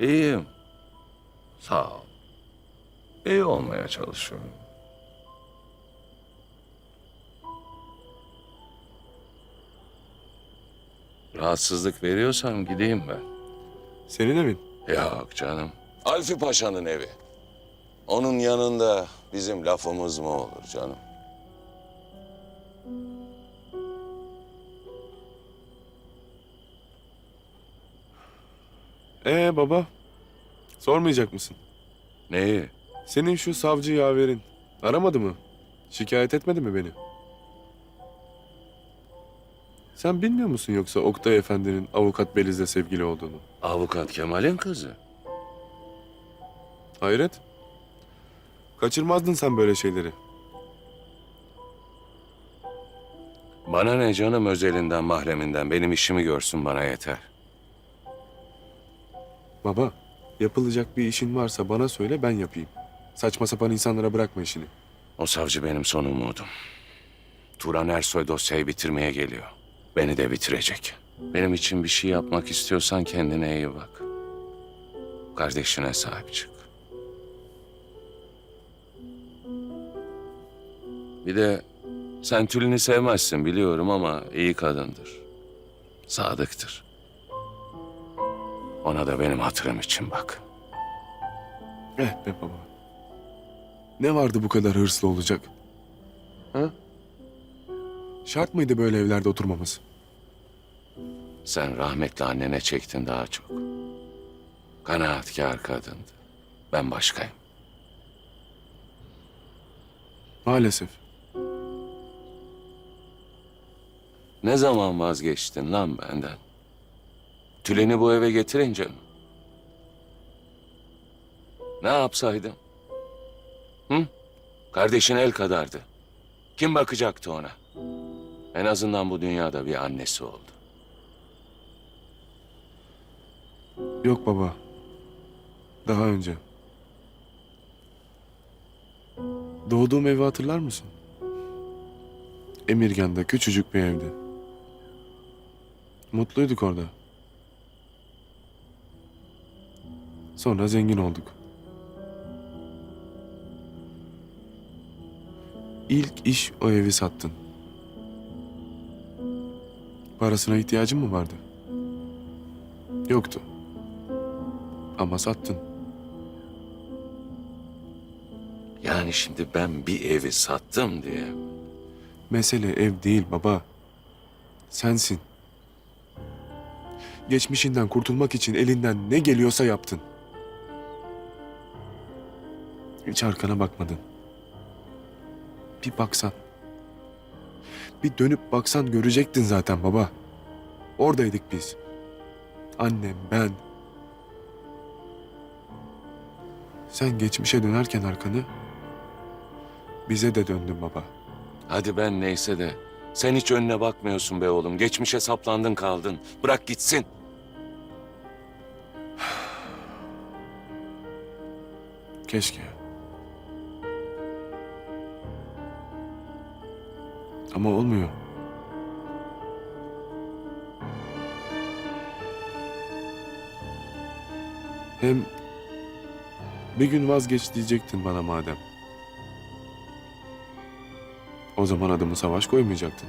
İyiyim. Sağ ol. İyi olmaya çalışıyorum. Rahatsızlık veriyorsam gideyim ben. Senin evin. Yok canım. Alfi Paşa'nın evi. Onun yanında bizim lafımız mı olur canım? Ee baba, sormayacak mısın? Neyi? Senin şu savcı yaverin aramadı mı? Şikayet etmedi mi beni? Sen bilmiyor musun yoksa Oktay Efendi'nin avukat Beliz'le sevgili olduğunu? Avukat Kemal'in kızı. Hayret. Kaçırmazdın sen böyle şeyleri. Bana ne canım özelinden mahreminden benim işimi görsün bana yeter. Baba, yapılacak bir işin varsa bana söyle ben yapayım. Saçma sapan insanlara bırakma işini. O savcı benim son umudum. Turan Ersoy dosyayı bitirmeye geliyor. Beni de bitirecek. Benim için bir şey yapmak istiyorsan kendine iyi bak. Kardeşine sahip çık. Bir de sen Tülin'i sevmezsin biliyorum ama iyi kadındır. Sadıktır. Ona da benim hatırım için bak. Eh be baba. Ne vardı bu kadar hırslı olacak? Ha? Şart mıydı böyle evlerde oturmamız? Sen rahmetli annene çektin daha çok. Kanaatkar kadındı. Ben başkayım. Maalesef. Ne zaman vazgeçtin lan benden? Tülin'i bu eve getirince mi? Ne yapsaydım? Hı? Kardeşin el kadardı. Kim bakacaktı ona? En azından bu dünyada bir annesi oldu. Yok baba. Daha önce. Doğduğum evi hatırlar mısın? Emirgan'da küçücük bir evde. Mutluyduk orada. Sonra zengin olduk. İlk iş o evi sattın. Parasına ihtiyacın mı vardı? Yoktu. Ama sattın. Yani şimdi ben bir evi sattım diye. Mesele ev değil baba. Sensin. Geçmişinden kurtulmak için elinden ne geliyorsa yaptın. Hiç arkana bakmadın. Bir baksan. Bir dönüp baksan görecektin zaten baba. Oradaydık biz. Annem, ben. Sen geçmişe dönerken arkanı bize de döndün baba. Hadi ben neyse de sen hiç önüne bakmıyorsun be oğlum. Geçmişe saplandın kaldın. Bırak gitsin. Keşke. Ama olmuyor. Hem bir gün vazgeç diyecektin bana madem. O zaman adımı savaş koymayacaktın.